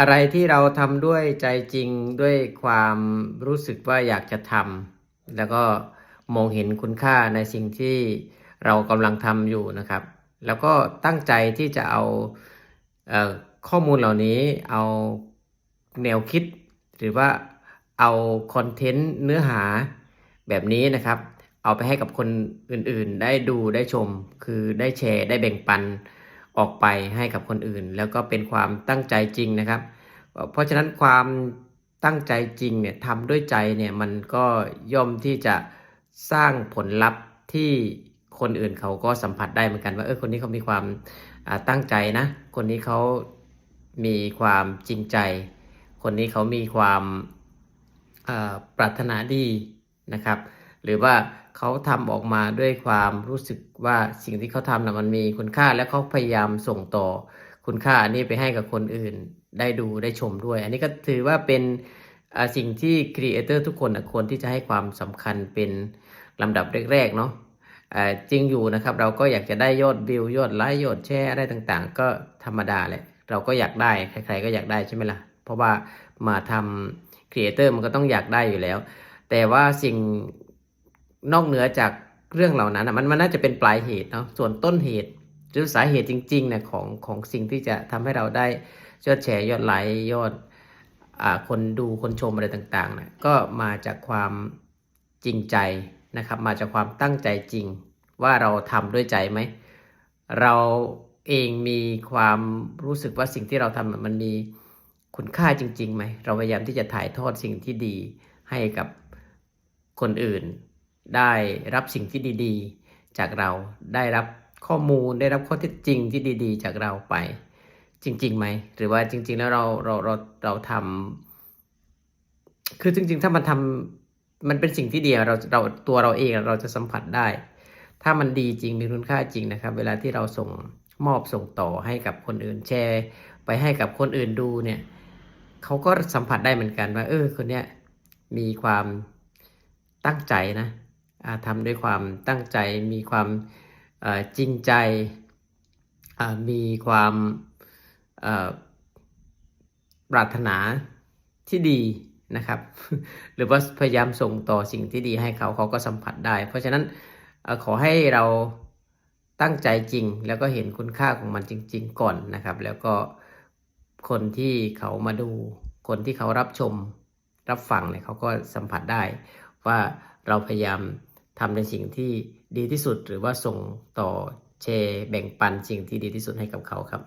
อะไรที่เราทำด้วยใจจริงด้วยความรู้สึกว่าอยากจะทำแล้วก็มองเห็นคุณค่าในสิ่งที่เรากำลังทำอยู่นะครับ แล้วก็ตั้งใจที่จะเอาเออข้อมูลเหล่านี้เอาแนวคิด หรือว่าเอาคอนเทนต์เนื้อหาแบบนี้นะครับ เอาไปให้กับคนอื่นๆ ได้ดูได้ชม คือได้แชร์ได้แบ่งปัน ออกไปให้กับคนอื่น แล้วก็เป็นความตั้งใจจริงนะครับ เพราะฉะนั้นความตั้งใจจริงเนี่ยทำด้วยใจเนี่ยมันก็ย่อมที่จะสร้างผลลัพธ์ที่คนอื่นเขาก็สัมผัสได้เหมือนกันว่าเออคนนี้เขามีความตั้งใจนะ คนนี้เขามีความจริงใจ คนนี้เขามีความปรารถนาดีนะครับ หรือว่า เขาทำออกมาด้วยความรู้สึกว่าสิ่งที่เขาทำนะมันมีคุณค่าและเขาพยายามส่งต่อคุณค่าอันนี้ไปให้กับคนอื่นได้ดูได้ชมด้วย อันนี้ก็ถือว่าเป็นสิ่งที่ครีเอเตอร์ทุกคนน่ะควรที่จะให้ความสำคัญเป็นลำดับแรกๆเนาะจริงอยู่นะครับ เราก็อยากจะได้ยอดวิวยอดไลค์ยอดแชร์อะไรต่างๆ ก็ธรรมดาแหละเราก็อยากได้ใครๆก็อยากได้ใช่ไหมล่ะ เพราะว่ามาทำครีเอเตอร์มันก็ต้องอยากได้อยู่แล้ว แต่ว่าสิ่ง นอกเหนือจากเรื่องเหล่านั้นมันมันน่าจะเป็นปลายเหตุเนาะส่วนต้นเหตุหรือสาเหตุจริงๆเนี่ยของของสิ่งที่จะทำให้เราได้ยอดแชร์ยอดไลค์ยอดอ่าคนดูคนชมอะไรต่างๆนะก็มาจากความจริงใจนะครับ มาจากความตั้งใจจริง ว่าเราทำด้วยใจไหม เราเองมีความรู้สึกว่าสิ่งที่เราทำมันมีคุณค่าจริงๆไหม เราพยายามที่จะถ่ายทอดสิ่งที่ดีให้กับคนอื่น ได้รับสิ่งที่ดีๆ จากเราได้รับข้อมูลได้รับข้อเท็จจริงที่ดีๆ จากเราไป จริงๆไหมหรือว่าจริง ๆ แล้วเราเราเราเราทำคือจริง ๆ ถ้ามันทำมันเป็นสิ่งที่ดีเราเราตัวเราเองเราจะสัมผัสได้ ถ้ามันดีจริงมีคุณค่าจริงนะครับ เวลาที่เราส่งมอบส่งต่อให้กับคนอื่นแชร์ ไปให้กับคนอื่นดูเนี่ยเขาก็สัมผัสได้เหมือนกันว่า เออคนเนี้ยมีความตั้งใจนะ ทำด้วยความตั้งใจมีความจริงใจมีความปรารถนาที่ดีนะครับ หรือว่าพยายามส่งต่อสิ่งที่ดีให้เขาเขาก็สัมผัสได้ เพราะฉะนั้นอขอให้เราตั้งใจจริง แล้วก็เห็นคุณค่าของมันจริง ๆ ก่อนนะครับ แล้วก็คนที่เขามาดู คนที่เขารับชมรับฟังเนี่ยเขาก็สัมผัสได้ว่าเราพยายาม ทำในสิ่งที่ดีที่สุด หรือว่าส่งต่อแชร์แบ่งปันสิ่งที่ดีที่สุดให้กับเขาครับ